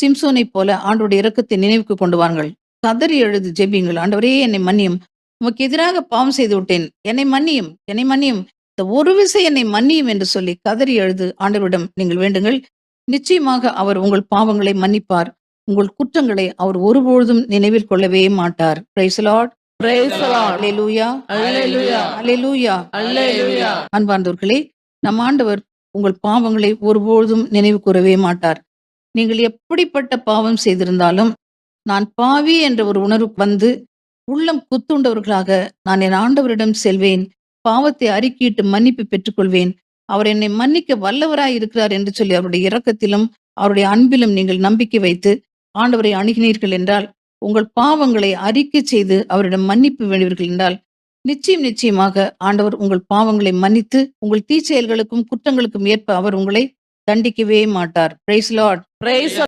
சிம்சோனைப் போல ஆண்டவருடைய இரக்கத்தை நினைவுக்கு கொண்டு வாருங்கள். கதறி எழுது ஜெபியுங்கள். ஆண்டவரே என்னை மன்னியும். உமக்கு எதிராக பாவம் செய்து விட்டேன். என்னை மன்னியும். என்னை மன்னியும். இந்த ஒரு விசை என்னை மன்னியும் என்று சொல்லி கதறி எழுது ஆண்டவரிடம் நீங்கள் வேண்டுங்கள். நிச்சயமாக அவர் உங்கள் பாவங்களை மன்னிப்பார். உங்கள் குற்றங்களை அவர் ஒருபொழுதும் நினைவில் கொள்ளவே மாட்டார். அன்பார்ந்தவர்களே நம் ஆண்டவர் உங்கள் பாவங்களை ஒருபொழுதும் நினைவு கூறவே மாட்டார். நீங்கள் எப்படிப்பட்ட பாவம் செய்திருந்தாலும் நான் பாவி என்ற ஒரு உணர்வு வந்து உள்ளம் குத்துண்டவர்களாக நான் என் ஆண்டவரிடம் செல்வேன். பாவத்தை அறிக்கையிட்டு மன்னிப்பு பெற்றுக்கொள்வேன். அவர் என்னை மன்னிக்க வல்லவராய் இருக்கிறார் என்று சொல்லி அவருடைய இரக்கத்திலும் அவருடைய அன்பிலும் நீங்கள் நம்பிக்கை வைத்து ஆண்டவரை அணுகினீர்கள் என்றால் உங்கள் பாவங்களை அறிக்கை செய்து அவரிடம் மன்னிப்பு வேண்டுவீர்கள் என்றால் நிச்சயம் நிச்சயமாக ஆண்டவர் உங்கள் பாவங்களை மன்னித்து உங்கள் தீச்செயல்களுக்கும் குற்றங்களுக்கும் ஏற்ப அவர் உங்களை தண்டிக்கவே மாட்டார். Price Lord price